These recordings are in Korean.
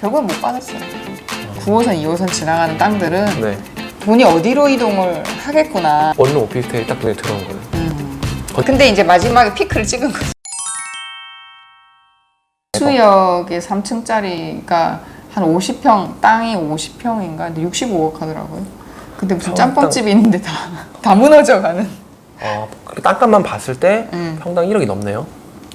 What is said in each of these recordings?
결국은 못 받았어요. 9호선, 2호선 지나가는 땅들은 네. 돈이 어디로 이동을 하겠구나. 어느 오피스텔이 딱 눈에 들어온 거예요. 근데 이제 마지막에 피크를 찍은 거죠. 수역에 3층짜리가 한 50평, 땅이 50평인가? 근데 65억 하더라고요. 근데 무슨 평당. 짬뽕집이 있는데 다, 다 무너져 가는. 아, 그 땅값만 봤을 때 음. 평당 1억이 넘네요.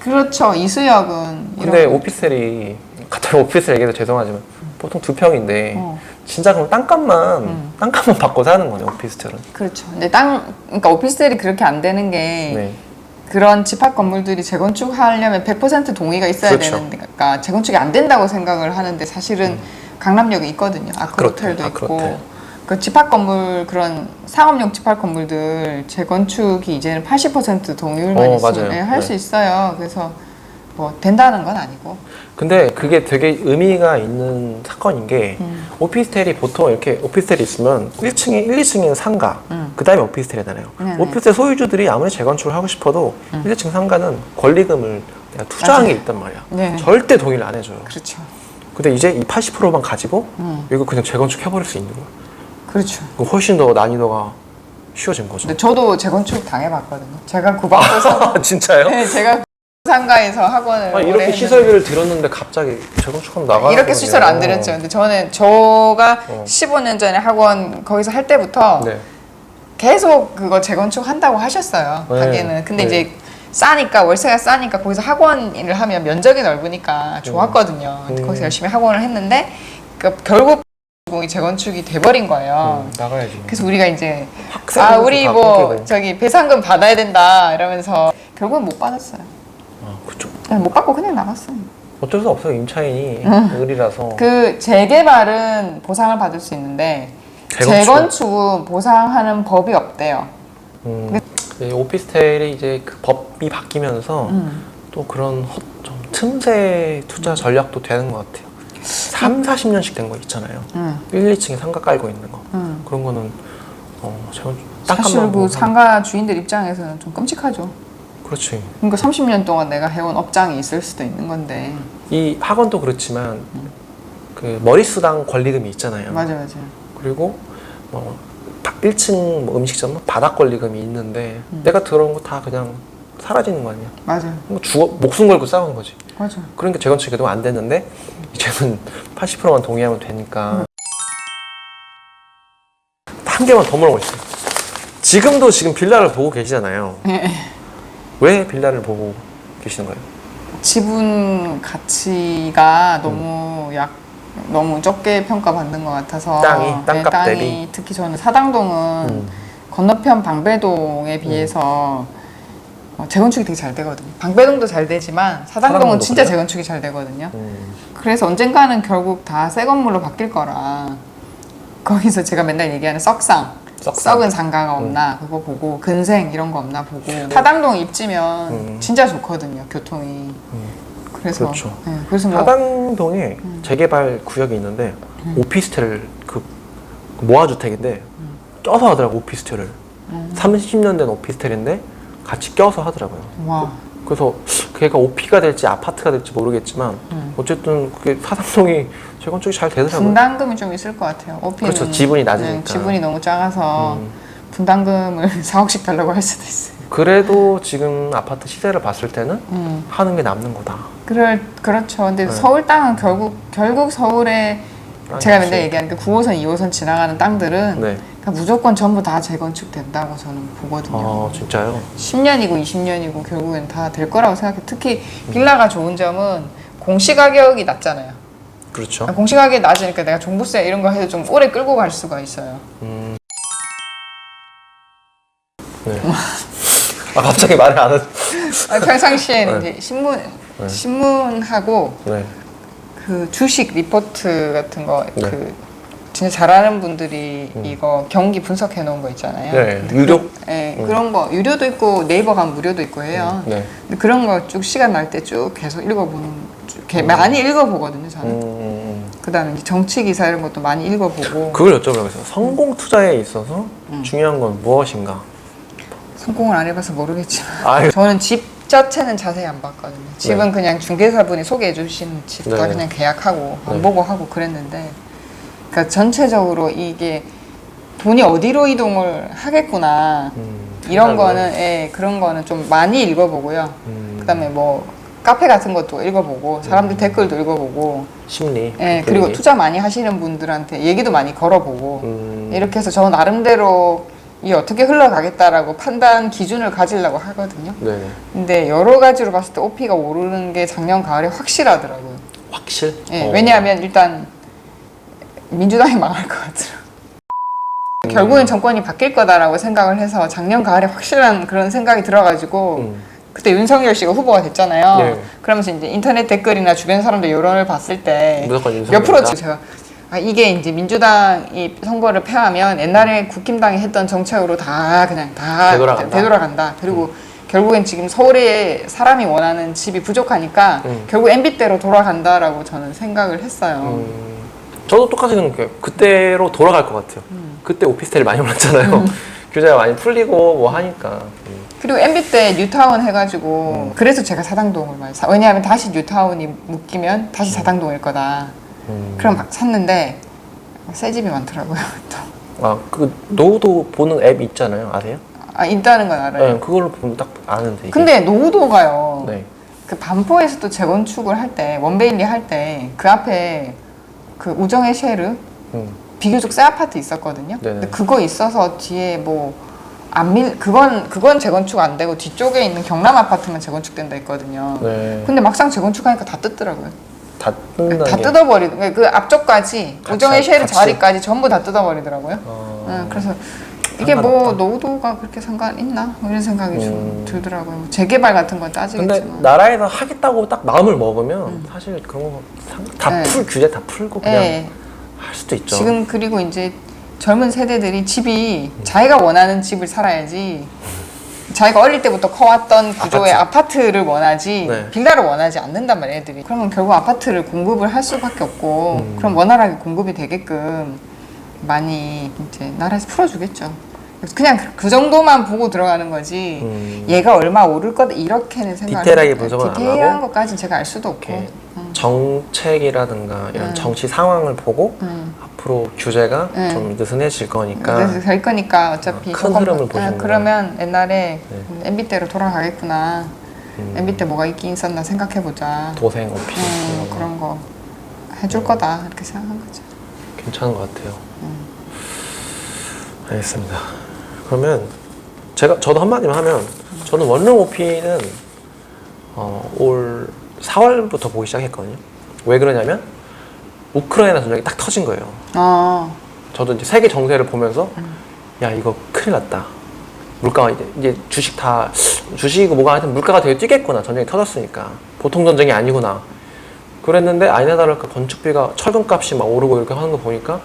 그렇죠. 이수역은. 근데 이런- 오피스텔이 같은 오피스텔 얘기해서 죄송하지만 보통 두 평인데 어. 진짜 그럼 땅값만 음. 땅값만 받고 사는 거네 오피스텔은. 그렇죠. 근데 땅, 그러니까 오피스텔이 그렇게 안 되는 게 네. 그런 집합 건물들이 재건축하려면 100% 동의가 있어야 그렇죠. 되는데, 그러니까 재건축이 안 된다고 생각을 하는데 사실은 강남역에 있거든요. 아크로텔도 아크로텔, 있고. 아크로텔. 그 집합 건물 그런 상업용 집합 건물들 재건축이 이제는 80% 동의율만 어, 있으면 맞아요. 할 수 네. 있어요. 그래서 뭐 된다는 건 아니고. 근데 그게 되게 의미가 있는 사건인 게 음. 오피스텔이 보통 이렇게 오피스텔이 있으면 1층에 1, 2층에는 상가, 음. 그 다음에 오피스텔이잖아요. 네네. 오피스텔 소유주들이 아무리 재건축을 하고 싶어도 1, 2층 상가는 권리금을 내가 투자한 맞아요. 게 있단 말이야. 네. 절대 동의를 안 해줘요. 그렇죠. 근데 이제 이 80%만 가지고 음. 이거 그냥 재건축 해버릴 수 있는 거야. 그렇죠. 그럼 훨씬 더 난이도가 쉬워진 거죠. 근데 저도 재건축 당해봤거든요. 제가 구박도서 진짜요? 네, 제가 상가에서 학원을 아, 오래 이렇게 했는데 시설비를 들었는데 갑자기 재건축하면 나가는 이렇게 시설 안 들였죠. 근데 저는 저가 어. 15년 전에 학원 거기서 할 때부터 네. 계속 그거 재건축 한다고 하셨어요. 네. 가게는. 근데 네. 이제 싸니까 월세가 싸니까 거기서 학원 일을 하면 면적이 넓으니까 좋았거든요. 근데 음. 거기서 열심히 학원을 했는데 그 결국 이 재건축이 돼버린 거예요. 음, 나가야지. 그래서 우리가 이제 아 우리 다 뭐 끊기고. 저기 배상금 받아야 된다 이러면서 결국은 못 받았어요. 아, 그쪽. 그냥 못 받고 그냥 나갔어요. 어쩔 수 없어요. 임차인이 을이라서. 그 재개발은 보상을 받을 수 있는데 재건축. 재건축은 보상하는 법이 없대요. 음, 네, 오피스텔이 이제 그 법이 바뀌면서 음. 또 그런 헛, 좀 틈새 투자 전략도 되는 것 같아요. 3, 40년씩 된 거 있잖아요. 음. 1, 2층에 상가 깔고 있는 거. 음. 그런 거는 어, 재건 사실 그 상가 주인들 입장에서는 좀 끔찍하죠. 그렇지. 그러니까 30년 동안 내가 해온 업장이 있을 수도 있는 건데. 이 학원도 그렇지만 그 머리수당 권리금이 있잖아요. 맞아 맞아. 그리고 뭐 1층 뭐 음식점은 바닥 권리금이 있는데 음. 내가 들어온 거 다 그냥 사라지는 거 아니야. 맞아 뭐 죽어 목숨 걸고 싸우는 거지. 맞아. 그러니까 재건축이 그동안 안 됐는데 이제는 80%만 동의하면 되니까 한 개만 더 물어보겠어요 지금도 지금 빌라를 보고 계시잖아요. 예. 왜 빌라를 보고 계시는 거예요? 지분 가치가 너무 약 너무 적게 평가받는 것 같아서 땅이? 땅값 네, 땅이 대비? 특히 저는 사당동은 음. 건너편 방배동에 비해서 어, 재건축이 되게 잘 되거든요. 방배동도 잘 되지만 사당동은 사당동도 진짜 그래요? 재건축이 잘 되거든요. 음. 그래서 언젠가는 결국 다 새 건물로 바뀔 거라 거기서 제가 맨날 얘기하는 썩상, 썩상. 썩은. 상가가 없나 그거 보고 근생 이런 거 없나 보고 사당동 입지면 음. 진짜 좋거든요 교통이. 그래서 그렇죠. 네, 그래서 뭐 사당동에 재개발 구역이 있는데 오피스텔을 그 모아주택인데 껴서 하더라고 오피스텔을. 30년 된 오피스텔인데 같이 껴서 하더라고요. 와 그래서 걔가 오피가 될지 아파트가 될지 모르겠지만 음. 어쨌든 그게 사당동이 재건축이 잘 되더라고요. 분담금이 좀 있을 것 같아요. 오피는 그렇죠. 지분이 낮으니까. 네, 지분이 너무 작아서 음. 분담금을 4억씩 달라고 할 수도 있어요. 그래도 지금 아파트 시세를 봤을 때는 음. 하는 게 남는 거다. 그럴 그렇죠. 근데 네. 서울 땅은 결국 결국 서울에 제가 없이. 맨날 얘기하는 그 9호선, 2호선 지나가는 땅들은 네. 그러니까 무조건 전부 다 재건축 된다고 저는 보거든요. 아 진짜요? 10년이고 20년이고 결국엔 다 될 거라고 생각해. 특히 빌라가 좋은 점은 공시 가격이 낮잖아요. 그렇죠. 공시 가격이 낮으니까 내가 종부세 이런 거 해서 좀 오래 끌고 갈 수가 있어요. 음. 네. 아 갑자기 말을 안 하. 아니, 평상시에는 네. 이제 신문 네. 신문하고 네. 그 주식 리포트 같은 거 네. 그 진짜 잘하는 분들이 음. 이거 경기 분석해 놓은 거 있잖아요. 네, 근데 유료? 그, 네, 음. 그런 거 유료도 있고 네이버 가면 무료도 있고 해요. 네. 근데 그런 거 쭉 시간 날 때 쭉 계속 읽어보는 쭉 개- 많이 읽어보거든요. 저는. 음, 음, 그다음에 이제 정치 기사 이런 것도 많이 읽어보고 음. 그걸 여쭤보려고 했어요. 성공 투자에 있어서 음. 중요한 건 무엇인가? 성공을 안 해봐서 모르겠지만 아유. 저는 집 자체는 자세히 안 봤거든요. 집은 그냥 중개사분이 소개해 주신 집 다 네. 그냥 계약하고 안 네. 보고 하고 그랬는데 그러니까 전체적으로 이게 돈이 어디로 이동을 하겠구나 음, 이런 거는 예, 그런 거는 좀 많이 읽어보고요. 음, 그다음에 뭐 카페 같은 것도 읽어보고 사람들 댓글도 읽어보고 심리. 예, 그 그리고. 투자 많이 하시는 분들한테 얘기도 많이 걸어보고 음, 이렇게 해서 저 나름대로 이 어떻게 흘러가겠다라고 판단 기준을 가지려고 하거든요. 네네. 근데 여러 가지로 봤을 때 OP가 오르는 게 작년 가을에 확실하더라고요. 확실? 예, 어. 왜냐하면 일단 민주당이 망할 것 같더라고요. 음. 결국엔 정권이 바뀔 거다라고 생각을 해서 작년 가을에 확실한 그런 생각이 들어가지고 음, 그때 윤석열 씨가 후보가 됐잖아요. 네. 그러면서 이제 인터넷 댓글이나 주변 사람들 여론을 봤을 때 무조건 윤석열. 몇 프로 제가 아 이게 이제 민주당이 선거를 패하면 옛날에 국힘당이 했던 정책으로 다 그냥 다 되돌아간다. 되돌아간다. 그리고 결국엔 지금 서울에 사람이 원하는 집이 부족하니까 음. 결국 MB대로 돌아간다라고 저는 생각을 했어요. 음, 저도 똑같이 생각해요. 그때로 돌아갈 것 같아요. 음. 그때 오피스텔이 많이 올랐잖아요. 규제가 많이 풀리고 뭐 하니까. 음. 그리고 MB 때 뉴타운 해가지고 그래서 제가 사당동을 많이 사. 왜냐하면 다시 뉴타운이 묶이면 다시 사당동일 거다. 음. 그럼 막 샀는데 새 집이 많더라고요. 또. 아, 그 노후도 보는 앱 있잖아요. 아세요? 아 있다는 건 알아요. 네, 그걸로 보면 딱 아는데. 이게. 근데 노후도가요. 네. 그 반포에서도 재건축을 할 때 원베일리 할 때 그 앞에 그 우정의 쉐르 음. 비교적 새 아파트 있었거든요. 네네. 근데 그거 있어서 뒤에 뭐 안밀 그건 그건 재건축 안 되고 뒤쪽에 있는 경남 아파트만 재건축된다 했거든요. 네. 근데 막상 재건축하니까 다 뜯더라고요. 다 뜯는 다 게. 뜯어버리고 그 앞쪽까지 같이 우정의 하- 쉐르 같이. 자리까지 전부 다 뜯어버리더라고요. 어. 응, 그래서 이게 뭐 상관없다. 노후도가 그렇게 상관 있나 뭐 이런 생각이 좀 음. 들더라고요. 뭐 재개발 같은 건 근데 따지겠지만. 나라에서 하겠다고 딱 마음을 먹으면 사실 그런 거다 네. 풀 규제 다 풀고 그냥 예. 할 수도 있죠. 지금 그리고 이제 젊은 세대들이 집이 자기가 원하는 집을 살아야지 자기가 어릴 때부터 커왔던 구조의 아파트. 를 원하지 네. 빌라를 원하지 않는단 말이에요 애들이 그러면 결국 아파트를 공급을 할 수밖에 없고 음. 그럼 원활하게 공급이 되게끔 많이 이제 나라에서 풀어주겠죠 그냥 그- 그 정도만 보고 들어가는 거지 음. 얘가 얼마 오를 거다 이렇게는 생각 디테일하게 분석은 안 디테일한 하고? 것까지는 제가 알 수도 없고 음. 정책이라든가 이런 음. 정치 상황을 보고 음. 앞으로 규제가 네. 좀 느슨해질 거니까 그래서 될 거니까 어차피 어, 큰 조금- 흐름을 아, 보시는구나. 그러면 옛날에 네. MB 때로 돌아가겠구나. 음, MB 때 뭐가 있긴 있었나 생각해 보자. 도생 오피스 음, 이런 거 그런 거 해줄 거다 이렇게 생각한 거죠. 괜찮은 것 같아요. 음. 알겠습니다. 그러면 제가 저도 한마디만 하면 저는 원룸 오피는 어, 올 4월부터 보기 시작했거든요. 왜 그러냐면 우크라이나 전쟁이 딱 터진 거예요. 어, 저도 이제 세계 정세를 보면서 음. 야 이거 큰일 났다. 물가가 이제, 이제 주식 다 주식이고 뭐가 하여튼 물가가 되게 뛰겠구나 전쟁이 터졌으니까 보통 전쟁이 아니구나. 그랬는데 아니나 다를까 건축비가 철근값이 막 오르고 이렇게 하는 거 보니까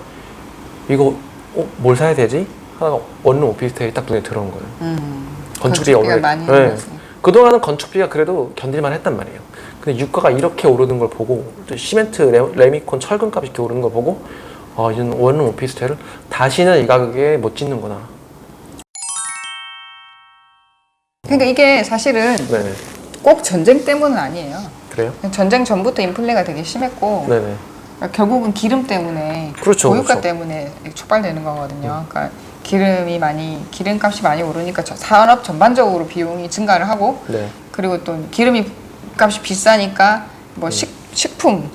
이거 어, 뭘 사야 되지? 하다가 원룸 오피스텔이 딱 눈에 들어온 거예요. 음. 건축비가 건축비가 오르- 많이 네. 그동안은 건축비가 그래도 견딜만 했단 말이에요. 근데 유가가 이렇게 오르는 걸 보고 또 시멘트, 레, 레미콘, 철근값이 이렇게 오르는 걸 보고 아, 이제는 원룸 오피스텔을 다시는 이 가격에 못 짓는구나. 그러니까 이게 사실은 네네. 꼭 전쟁 때문은 아니에요. 그래요? 전쟁 전부터 인플레가 되게 심했고 네네. 그러니까 결국은 기름 때문에 그렇죠, 고유가 그렇죠. 때문에 촉발되는 거거든요. 그러니까 기름이 많이 기름값이 많이 오르니까 저- 산업 전반적으로 비용이 증가를 하고 네. 그리고 또 기름이 값이 비싸니까 뭐 음. 식, 식품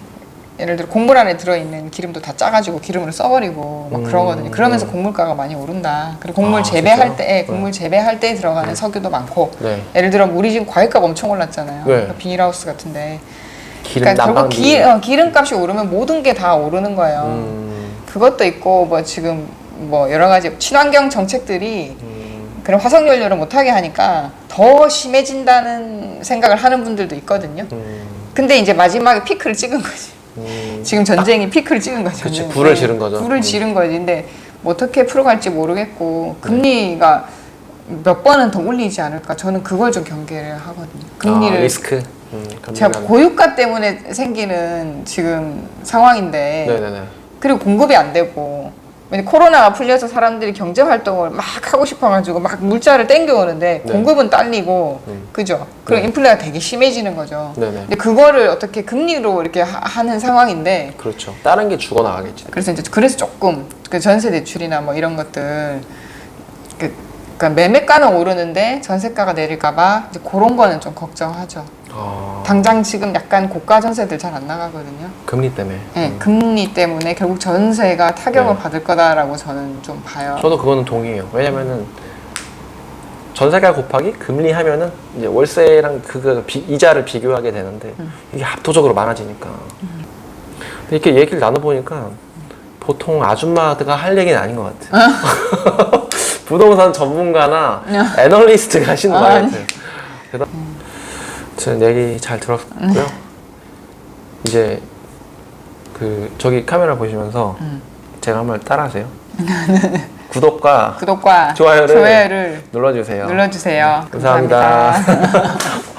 예를 들어 곡물 안에 들어있는 기름도 다 짜가지고 기름으로 써버리고 막 음. 그러거든요. 그러면서 곡물가가 많이 오른다. 그리고 곡물 아, 재배할 진짜요? 때, 예, 곡물 재배할 때 들어가는 석유도 많고 네. 예를 들어 우리 지금 과일값 엄청 올랐잖아요. 네. 그러니까 비닐하우스 같은데. 기름 그러니까 결국 난방비. 기, 어, 기름값이 오르면 모든 게 다 오르는 거예요. 음, 그것도 있고 뭐 지금 뭐 여러 가지 친환경 정책들이 음, 그런 화석 연료를 못하게 하니까 더 심해진다는 생각을 하는 분들도 있거든요. 음, 근데 이제 마지막에 피크를 찍은 거지. 음. 지금 전쟁이 피크를 찍은 거죠. 그치, 네. 불을 지른 거죠. 불을 음. 지른 거지. 근데 뭐 어떻게 풀어갈지 모르겠고 금리가 몇 번은 더 올리지 않을까. 저는 그걸 좀 경계를 하거든요. 금리를 아, 리스크. 음, 제가 고유가 때문에 생기는 지금 상황인데 네네네. 그리고 공급이 안 되고 코로나가 풀려서 사람들이 경제 활동을 막 하고 싶어가지고 막 물자를 땡겨오는데 네. 공급은 딸리고 음. 그죠? 그럼 네. 인플레가 되게 심해지는 거죠. 네 네. 근데 그거를 어떻게 금리로 이렇게 하- 하는 상황인데 그렇죠. 다른 게 죽어나가겠지. 그래서 이제 그래서 조금 그 전세 대출이나 뭐 이런 것들 그 그러니까 매매가는 오르는데 전세가가 내릴까봐 이제 그런 거는 좀 걱정하죠. 아, 당장 지금 약간 고가 전세들 잘 안 나가거든요. 금리 때문에. 네, 음. 금리 때문에 결국 전세가 타격을 네. 받을 거다라고 저는 좀 봐요. 저도 그거는 동의해요. 왜냐면은 전세가 곱하기 금리 하면은 이제 월세랑 그거 비- 이자를 비교하게 되는데 음. 이게 압도적으로 많아지니까. 근데 이렇게 얘기를 나눠보니까 보통 아줌마가 할 얘기는 아닌 것 같아요. 부동산 전문가나 애널리스트가 하시는 거 아. 같아요. 그래서 저는 얘기 잘 들었고요. 이제 그 저기 카메라 보시면서 음. 제가 한번 따라하세요. 구독과 구독과 좋아요를 좋아요를 눌러주세요. 눌러주세요. 감사합니다. 감사합니다.